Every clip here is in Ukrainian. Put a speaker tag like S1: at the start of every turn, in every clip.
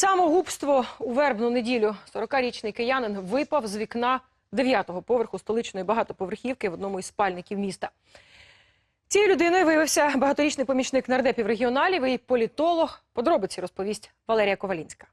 S1: Самогубство у вербну неділю. 40-річний киянин випав з вікна 9-го поверху столичної багатоповерхівки в одному із спальників міста. Цією людиною виявився багаторічний помічник нардепів регіоналів і політолог. Подробиці розповість Валерія Ковалінська.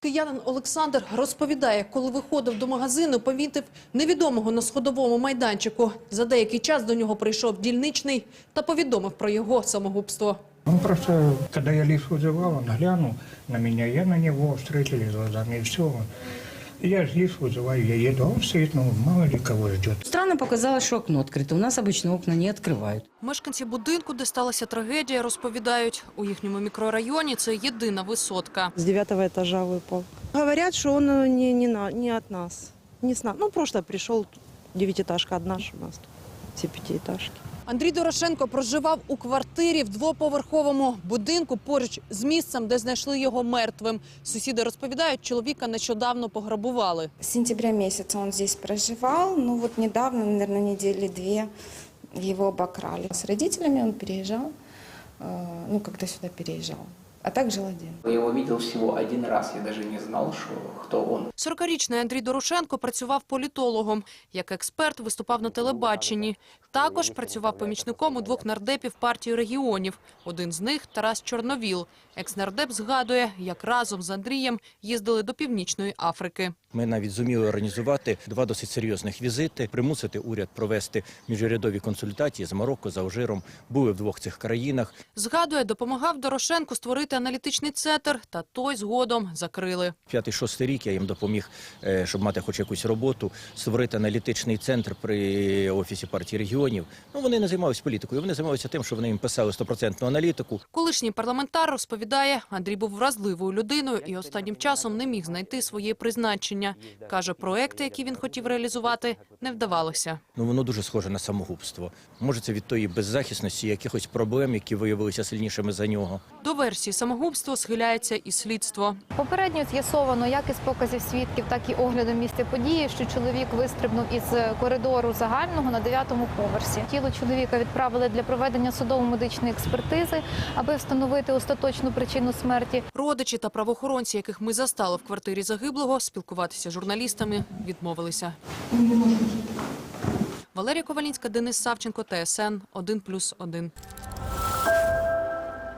S2: Киянин Олександр розповідає, коли виходив до магазину, помітив невідомого на сходовому майданчику. За деякий час до нього прийшов дільничний та повідомив про його самогубство.
S3: Он просто, когда я лифт вызывал, он глянул на меня, я на него, встретились глазами, и все. Я же лифт вызываю, я еду, а он стоит, ну, мало ли кого ждет.
S4: Странно показалось, что окно открыто. У нас обычно окна не открывают.
S2: Мешканці будинку, де сталася трагедія, розповідають, у їхньому мікрорайоні це єдина висотка.
S5: С девятого этажа выпал. Говорят, что он э, не, не, на, не от нас. Не с нами. Ну, просто пришел, девятиэтажка одна ж у нас тут. Все пятиэтажки.
S2: Андрій Дорошенко проживав у квартирі в двоповерховому будинку поруч з місцем, де знайшли його мертвим. Сусіди розповідають, чоловіка нещодавно пограбували.
S6: С сентября месяца он здесь проживал. Ну вот недавно, наверное, недели две его обокрали. С родителями он переезжал, э, ну, когда сюда переезжал. А так жил один.
S7: Я его видел всего один раз, я даже не знал, что, кто он.
S2: 40-річний Андрій Дорошенко працював політологом. Як експерт виступав на телебаченні. Також працював помічником у двох нардепів партії регіонів. Один з них – Тарас Чорновіл. Екс-нардеп згадує, як разом з Андрієм їздили до Північної Африки.
S8: Ми навіть зуміли організувати два досить серйозних візити, примусити уряд провести міжурядові консультації з Марокко, з Алжиром. Були в двох цих країнах.
S2: Згадує, допомагав Дорошенку створити аналітичний центр, та той згодом закрили.
S8: П'ятий шостий рік я їм допоміг, е, щоб мати хоч якусь роботу, створити аналітичний центр при офісі партії регіонів. Ну вони не займалися політикою. Вони займалися тим, що вони їм писали стопроцентну аналітику.
S2: Колишній парламентар розповідає, Андрій був вразливою людиною і останнім часом не міг знайти своє призначення. Каже, проекти, які він хотів реалізувати, не вдавалося.
S8: Ну воно дуже схоже на самогубство. Може, це від тої беззахисності, якихось проблем, які виявилися сильнішими за нього.
S2: До версії самогубства схиляється і слідство.
S9: Попередньо з'ясовано як із показів свідків, так і огляду місця події, що чоловік вистрибнув із коридору загального на дев'ятому поверсі. Тіло чоловіка відправили для проведення судово-медичної експертизи, аби встановити остаточну причину смерті.
S2: Родичі та правоохоронці, яких ми застали в квартирі загиблого, спілкуватися з журналістами відмовилися. Валерія Ковалінська, Денис Савченко, ТСН 1+,1.